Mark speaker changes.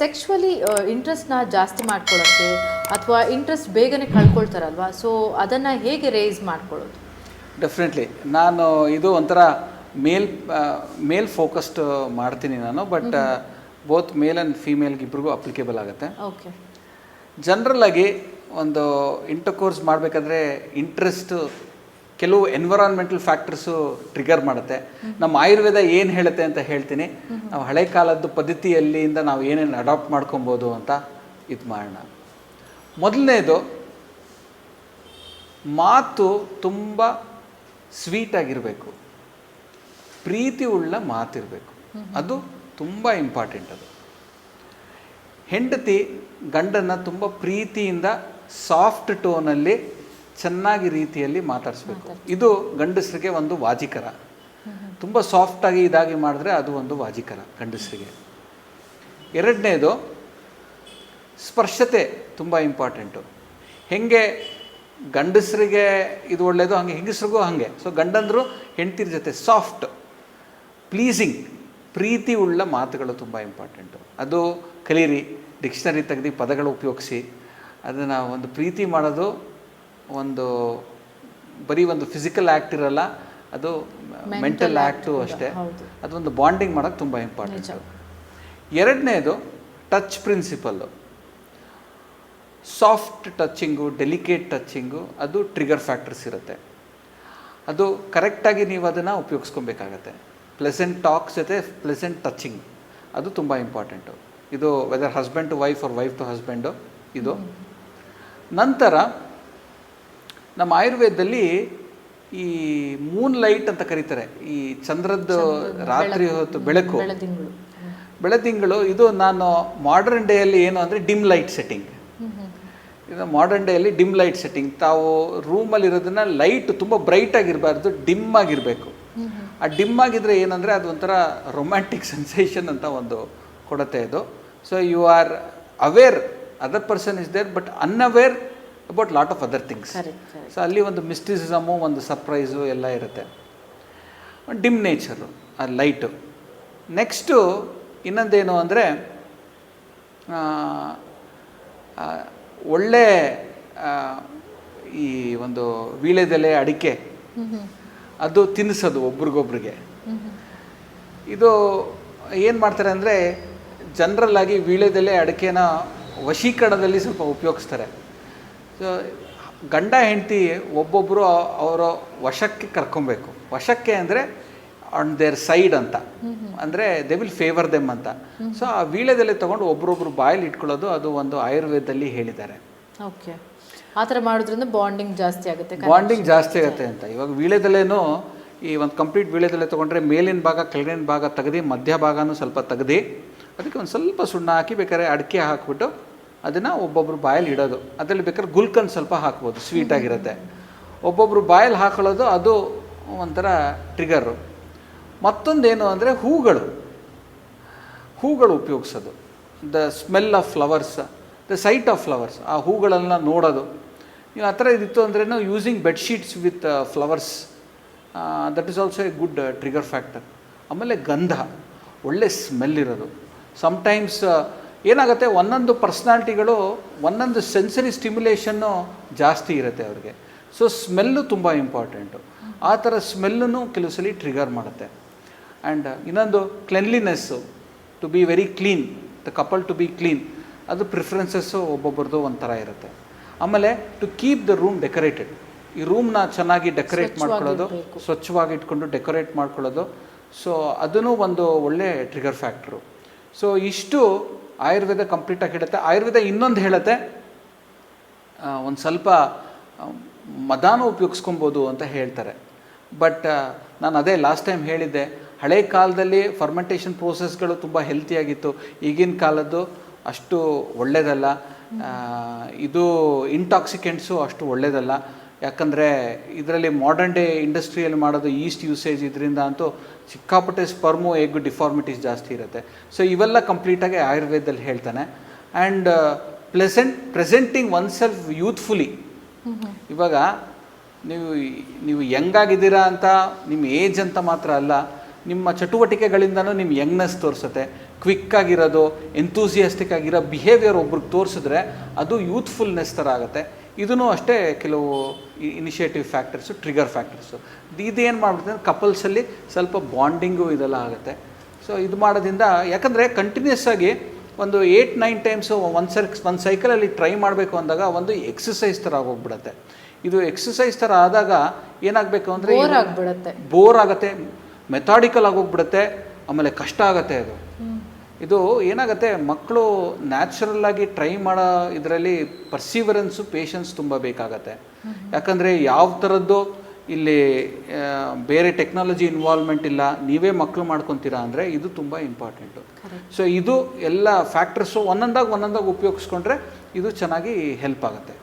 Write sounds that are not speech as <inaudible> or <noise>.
Speaker 1: Sexually ಇಂಟ್ರೆಸ್ಟ್ನ ಜಾಸ್ತಿ ಮಾಡ್ಕೊಳ್ಳೋಕ್ಕೆ ಅಥವಾ ಇಂಟ್ರೆಸ್ಟ್ ಬೇಗನೆ ಕಳ್ಕೊಳ್ತಾರಲ್ವಾ? ಸೊ ಅದನ್ನು ಹೇಗೆ ರೇಸ್ ಮಾಡ್ಕೊಳ್ಳೋದು?
Speaker 2: ಡೆಫಿನೆಟ್ಲಿ ನಾನು ಇದು ಒಂಥರ ಮೇಲ್ ಮೇಲ್ ಫೋಕಸ್ಡ್ ಮಾಡ್ತೀನಿ ನಾನು ಬಟ್ ಬೋತ್ ಮೇಲ್ ಆ್ಯಂಡ್ ಫೀಮೇಲ್ಗೆ ಇಬ್ರಿಗೂ ಅಪ್ಲಿಕೇಬಲ್ ಆಗುತ್ತೆ.
Speaker 1: ಓಕೆ
Speaker 2: ಜನರಲ್ ಆಗಿ ಒಂದು ಇಂಟರ್ಕೋರ್ಸ್ ಮಾಡಬೇಕಾದ್ರೆ ಇಂಟ್ರೆಸ್ಟ್ ಕೆಲವು ಎನ್ವಿರಾನ್ಮೆಂಟಲ್ ಫ್ಯಾಕ್ಟರ್ಸು ಟ್ರಿಗರ್ ಮಾಡುತ್ತೆ. ನಮ್ಮ ಆಯುರ್ವೇದ ಏನು ಹೇಳುತ್ತೆ ಅಂತ ಹೇಳ್ತೀನಿ. ನಾವು ಹಳೆ ಕಾಲದ್ದು ಪದ್ಧತಿಯಲ್ಲಿಂದ ನಾವು ಏನೇನು ಅಡಾಪ್ಟ್ ಮಾಡ್ಕೊಬೋದು ಅಂತ ಇದು ಮಾಡೋಣ. ಮೊದಲನೇದು, ಮಾತು ತುಂಬ ಸ್ವೀಟಾಗಿರಬೇಕು ಪ್ರೀತಿ ಉಳ್ಳ ಮಾತಿರಬೇಕು. ಅದು ತುಂಬ ಇಂಪಾರ್ಟೆಂಟ್ ಅದು. ಹೆಂಡತಿ ಗಂಡನ ತುಂಬ ಪ್ರೀತಿಯಿಂದ ಸಾಫ್ಟ್ ಟೋನಲ್ಲಿ ಚೆನ್ನಾಗಿ ರೀತಿಯಲ್ಲಿ ಮಾತಾಡಿಸ್ಬೇಕು. ಇದು ಗಂಡಸರಿಗೆ ಒಂದು ವಾಜಿಕರ. ತುಂಬ ಸಾಫ್ಟಾಗಿ ಇದಾಗಿ ಮಾಡಿದ್ರೆ ಅದು ಒಂದು ವಾಜಿಕರ ಗಂಡಸರಿಗೆ. ಎರಡನೇದು ಸ್ಪರ್ಶತೆ ತುಂಬ ಇಂಪಾರ್ಟೆಂಟು ಹೆಂಗೆ ಗಂಡಸರಿಗೆ ಇದು ಒಳ್ಳೆಯದು ಹಾಗೆ ಹೆಂಗಸ್ರಿಗೂ ಹಾಗೆ. ಸೊ ಗಂಡಂದರು ಹೆಂಡ್ತಿರ ಜೊತೆ ಸಾಫ್ಟ್ ಪ್ಲೀಸಿಂಗ್ ಪ್ರೀತಿ ಉಳ್ಳ ಮಾತುಗಳು ತುಂಬ ಇಂಪಾರ್ಟೆಂಟು ಅದು ಕಲೀರಿ ಡಿಕ್ಷನರಿ ತೆಗೆದು ಪದಗಳು ಉಪಯೋಗಿಸಿ. ಅದನ್ನು ಒಂದು ಪ್ರೀತಿ ಮಾಡೋದು ಒಂದು ಬರೀ ಒಂದು ಫಿಸಿಕಲ್ ಆ್ಯಕ್ಟ್ ಇರಲ್ಲ ಅದು ಮೆಂಟಲ್ ಆ್ಯಕ್ಟು ಅಷ್ಟೇ. ಅದೊಂದು ಬಾಂಡಿಂಗ್ ಮಾಡೋಕ್ಕೆ ತುಂಬ ಇಂಪಾರ್ಟೆಂಟ್ ಎರಡನೇದು touch principle soft touching delicate touching ಅದು ಟ್ರಿಗರ್ ಫ್ಯಾಕ್ಟರ್ಸ್ ಇರುತ್ತೆ. ಅದು ಕರೆಕ್ಟಾಗಿ ನೀವು ಅದನ್ನು ಉಪಯೋಗಿಸ್ಕೊಬೇಕಾಗತ್ತೆ. ಪ್ಲೆಸೆಂಟ್ ಟಾಕ್ಸ್ ಜೊತೆ ಪ್ಲೆಸೆಂಟ್ ಟಚ್ಚಿಂಗ್ ಅದು ತುಂಬ ಇಂಪಾರ್ಟೆಂಟು ಇದು whether husband to wife or wife to husband ಇದು. ನಂತರ ನಮ್ಮ ಆಯುರ್ವೇದದಲ್ಲಿ ಈ ಮೂನ್ ಲೈಟ್ ಅಂತ ಕರೀತಾರೆ. ಈ ಚಂದ್ರದ್ದು ರಾತ್ರಿ ಹೊತ್ತು ಬೆಳಕು.
Speaker 1: ಬೆಳದಿಂಗಳು.
Speaker 2: ಇದು ನಾನು ಮಾಡರ್ನ್ ಡೇಯಲ್ಲಿ ಏನು ಅಂದರೆ ಡಿಮ್ ಲೈಟ್ ಸೆಟ್ಟಿಂಗ್ ಇದು ಮಾಡರ್ನ್ ಡೇಯಲ್ಲಿ ಡಿಮ್ ಲೈಟ್ ಸೆಟ್ಟಿಂಗ್ ತಾವು ರೂಮಲ್ಲಿ ಇರೋದನ್ನ ಲೈಟ್ ತುಂಬ ಬ್ರೈಟ್ ಆಗಿರಬಾರ್ದು ಡಿಮ್ ಆಗಿರಬೇಕು. ಆ ಡಿಮ್ ಆಗಿದ್ರೆ ಏನಂದರೆ ಅದು ಒಂಥರ ರೊಮ್ಯಾಂಟಿಕ್ ಸೆನ್ಸೇಷನ್ <laughs> ಅಂತ ಒಂದು ಕೊಡುತ್ತೆ ಇದು. So you are aware other person is there but unaware about lot of other things so ಅಲ್ಲಿ ಒಂದು ಮಿಸ್ಟಿಸಿಸಮು ಒಂದು ಸರ್ಪ್ರೈಸು ಎಲ್ಲ ಇರುತ್ತೆ. ಡಿಮ್ ನೇಚರು ಆ ಲೈಟು ನೆಕ್ಸ್ಟು ಇನ್ನೊಂದೇನು ಅಂದರೆ ಒಳ್ಳೆ ಈ ಒಂದು ವೀಳ್ಯದೆಲೆ ಅಡಿಕೆ. ಅದು ತಿನ್ನಿಸೋದು ಒಬ್ರಿಗೊಬ್ರಿಗೆ. ಇದು ಏನು ಮಾಡ್ತಾರೆ ಅಂದರೆ ಜನರಲ್ಲಾಗಿ ವೀಳ್ಯದೆಲೆ ಅಡಿಕೆನ ವಶೀಕರಣದಲ್ಲಿ ಸ್ವಲ್ಪ ಉಪಯೋಗಿಸ್ತಾರೆ. ಗಂಡ ಹೆಂಡತಿ ಒಬ್ಬೊಬ್ಬರು ಅವರ ವಶಕ್ಕೆ ಕರ್ಕೊಬೇಕು. ವಶಕ್ಕೆ ಅಂದರೆ ಆನ್ ದೇರ್ ಸೈಡ್ ಅಂತ. ಅಂದರೆ ದೆ ವಿಲ್ ಫೇವರ್ ದೆಮ್ ಅಂತ. ಸೊ ಆ ವೀಳ್ಯದೆಲೆ ತೊಗೊಂಡು ಒಬ್ರೊಬ್ರು ಬಾಯಲ್ಲಿ ಇಟ್ಕೊಳ್ಳೋದು ಅದು ಒಂದು ಆಯುರ್ವೇದದಲ್ಲಿ ಹೇಳಿದ್ದಾರೆ.
Speaker 1: ಓಕೆ. ಆ ಥರ ಮಾಡೋದ್ರಿಂದ ಬಾಂಡಿಂಗ್ ಜಾಸ್ತಿ ಆಗುತ್ತೆ
Speaker 2: ಬಾಂಡಿಂಗ್ ಜಾಸ್ತಿ ಆಗುತ್ತೆ ಅಂತ. ಇವಾಗ ವೀಳ್ಯದೆಲೆನೂ ಈ ಒಂದು ಕಂಪ್ಲೀಟ್ ವೀಳ್ಯದಲ್ಲೇ ತೊಗೊಂಡ್ರೆ ಮೇಲಿನ ಭಾಗ ಕೆಳಗಿನ ಭಾಗ ತೆಗ್ದು ಮಧ್ಯ ಭಾಗನೂ ಸ್ವಲ್ಪ ತೆಗ್ದು ಅದಕ್ಕೆ ಒಂದು ಸ್ವಲ್ಪ ಸುಣ್ಣ ಹಾಕಿ ಬೇಕಾದ್ರೆ ಅಡಿಕೆ ಹಾಕ್ಬಿಟ್ಟು ಅದನ್ನು ಒಬ್ಬೊಬ್ರು ಬಾಯಲ್ಲಿ ಇಡೋದು. ಅದರಲ್ಲಿ ಬೇಕಾದ್ರೆ ಗುಲ್ಕನ್ ಸ್ವಲ್ಪ ಹಾಕ್ಬೋದು ಸ್ವೀಟ್ ಆಗಿರುತ್ತೆ. ಒಬ್ಬೊಬ್ರು ಬಾಯಲ್ಲಿ ಹಾಕೊಳ್ಳೋದು ಅದು ಒಂಥರ ಟ್ರಿಗರು ಮತ್ತೊಂದೇನು ಅಂದರೆ ಹೂಗಳು. ಹೂಗಳು ಉಪಯೋಗಿಸೋದು. The smell of flowers the sight of flowers ಆ ಹೂಗಳನ್ನ ನೋಡೋದು. ನೀವು ಆ ಥರ ಇದಿತ್ತು ಅಂದ್ರೆ using bedsheets with flowers that is also a good trigger factor ಆಮೇಲೆ ಗಂಧ. ಒಳ್ಳೆ ಸ್ಮೆಲ್ ಇರೋದು. ಸಮ್ಟೈಮ್ಸ್ ಏನಾಗುತ್ತೆ? ಒಂದೊಂದು ಪರ್ಸ್ನಾಲಿಟಿಗಳು ಒಂದೊಂದು ಸೆನ್ಸರಿ ಸ್ಟಿಮ್ಯುಲೇಷನ್ನು ಜಾಸ್ತಿ ಇರುತ್ತೆ ಅವ್ರಿಗೆ. ಸೊ ಸ್ಮೆಲ್ಲು ತುಂಬ ಇಂಪಾರ್ಟೆಂಟು. ಆ ಥರ ಸ್ಮೆಲ್ಲನ್ನು ಕೆಲವು ಸಲ ಟ್ರಿಗರ್ ಮಾಡುತ್ತೆ. ಆ್ಯಂಡ್ ಇನ್ನೊಂದು cleanliness to be very clean the couple to be clean ಅದು ಪ್ರಿಫ್ರೆನ್ಸಸ್ಸು ಒಬ್ಬೊಬ್ಬರದು ಒಂಥರ ಇರುತ್ತೆ. ಆಮೇಲೆ to keep the room decorated ಈ ರೂಮ್ನ ಚೆನ್ನಾಗಿ ಡೆಕೋರೇಟ್ ಮಾಡ್ಕೊಳ್ಳೋದು ಸ್ವಚ್ಛವಾಗಿ ಇಟ್ಕೊಂಡು ಡೆಕೋರೇಟ್ ಮಾಡ್ಕೊಳ್ಳೋದು. ಸೊ ಅದೂ ಒಂದು ಒಳ್ಳೆ ಟ್ರಿಗರ್ ಫ್ಯಾಕ್ಟ್ರು ಸೊ ಇಷ್ಟು ಆಯುರ್ವೇದ ಕಂಪ್ಲೀಟಾಗಿ ಹೇಳುತ್ತೆ. ಆಯುರ್ವೇದ ಇನ್ನೊಂದು ಹೇಳುತ್ತೆ ಒಂದು ಸ್ವಲ್ಪ ಮದಾನು ಉಪಯೋಗಿಸ್ಕೊಬೋದು ಅಂತ ಹೇಳ್ತಾರೆ. ಬಟ್ ನಾನು ಅದೇ ಲಾಸ್ಟ್ ಟೈಮ್ ಹೇಳಿದ್ದೆ, ಹಳೆ ಕಾಲದಲ್ಲಿ ಫರ್ಮೆಂಟೇಷನ್ ಪ್ರೋಸೆಸ್ಗಳು ತುಂಬ ಹೆಲ್ತಿಯಾಗಿತ್ತು ಈಗಿನ ಕಾಲದ್ದು ಅಷ್ಟು ಒಳ್ಳೆಯದಲ್ಲ ಇದು ಇಂಟಾಕ್ಸಿಕೆಂಟ್ಸು ಅಷ್ಟು ಒಳ್ಳೆಯದಲ್ಲ ಯಾಕಂದರೆ ಇದರಲ್ಲಿ ಮಾಡರ್ನ್ ಡೇ ಇಂಡಸ್ಟ್ರಿಯಲ್ಲಿ ಮಾಡೋದು ಈಸ್ಟ್ ಯೂಸೇಜ್ ಇದರಿಂದ ಅಂತೂ ಸಿಕ್ಕಾಪಟ್ಟೆ ಸ್ಪರ್ಮು ಎಗ್ ಡಿಫಾರ್ಮಿಟೀಸ್ ಜಾಸ್ತಿ ಇರುತ್ತೆ. ಸೊ ಇವೆಲ್ಲ ಕಂಪ್ಲೀಟಾಗಿ ಆಯುರ್ವೇದದಲ್ಲಿ ಹೇಳ್ತಾನೆ. And pleasant presenting oneself youthfully ಇವಾಗ ನೀವು ನೀವು ಯಂಗಾಗಿದ್ದೀರಾ ಅಂತ ನಿಮ್ಮ ಏಜ್ ಅಂತ ಮಾತ್ರ ಅಲ್ಲ ನಿಮ್ಮ ಚಟುವಟಿಕೆಗಳಿಂದನೂ ನಿಮ್ಮ ಯಂಗ್ನೆಸ್ ತೋರಿಸುತ್ತೆ. ಕ್ವಿಕ್ ಆಗಿರೋದು ಎಂಥೂಸಿಯಾಸ್ಟಿಕ್ ಆಗಿರೋ ಬಿಹೇವಿಯರ್ ಒಬ್ರಿಗೆ ತೋರಿಸಿದ್ರೆ ಅದು ಯೂತ್ಫುಲ್ನೆಸ್ ಥರ ಆಗುತ್ತೆ. ಇದೂ ಅಷ್ಟೇ ಕೆಲವು ಇನಿಷಿಯೇಟಿವ್ ಫ್ಯಾಕ್ಟರ್ಸು ಟ್ರಿಗರ್ ಫ್ಯಾಕ್ಟರ್ಸು ಇದೇನು ಮಾಡ್ಬಿಡ್ತದೆ ಕಪಲ್ಸಲ್ಲಿ ಸ್ವಲ್ಪ ಬಾಂಡಿಂಗು ಇದೆಲ್ಲ ಆಗುತ್ತೆ. ಸೊ ಇದು ಮಾಡೋದ್ರಿಂದ ಯಾಕಂದರೆ ಕಂಟಿನ್ಯೂಸ್ ಆಗಿ ಒಂದು ಏಯ್ಟ್ ನೈನ್ ಟೈಮ್ಸು ಒಂದು ಸರ್ ಒಂದು ಸೈಕಲಲ್ಲಿ ಟ್ರೈ ಮಾಡಬೇಕು ಅಂದಾಗ ಒಂದು ಎಕ್ಸಸೈಸ್ ಥರ ಆಗೋಗ್ಬಿಡುತ್ತೆ. ಇದು ಎಕ್ಸಸೈಸ್ ಥರ ಆದಾಗ ಏನಾಗಬೇಕು ಅಂದರೆ
Speaker 1: ಬೋರ್
Speaker 2: ಆಗುತ್ತೆ ಮೆಥಾಡಿಕಲ್ ಆಗೋಗ್ಬಿಡುತ್ತೆ ಆಮೇಲೆ ಕಷ್ಟ ಆಗುತ್ತೆ ಅದು. ಇದು ಏನಾಗುತ್ತೆ ಮಕ್ಕಳು ನ್ಯಾಚುರಲ್ಲಾಗಿ ಟ್ರೈ ಮಾಡೋ ಇದರಲ್ಲಿ ಪರ್ಸಿವರೆನ್ಸು ಪೇಷನ್ಸ್ ತುಂಬ ಬೇಕಾಗತ್ತೆ. ಯಾಕಂದರೆ ಯಾವ ಥರದ್ದು ಇಲ್ಲಿ ಬೇರೆ ಟೆಕ್ನಾಲಜಿ ಇನ್ವಾಲ್ವ್ಮೆಂಟ್ ಇಲ್ಲ ನೀವೇ ಮಕ್ಕಳು ಮಾಡ್ಕೊತೀರಾ ಅಂದರೆ ಇದು ತುಂಬ ಇಂಪಾರ್ಟೆಂಟು ಸೊ ಇದು ಎಲ್ಲ ಫ್ಯಾಕ್ಟರ್ಸು ಒಂದೊಂದಾಗಿ ಒಂದೊಂದಾಗಿ ಉಪಯೋಗಿಸ್ಕೊಂಡ್ರೆ ಇದು ಚೆನ್ನಾಗಿ ಹೆಲ್ಪ್ ಆಗುತ್ತೆ.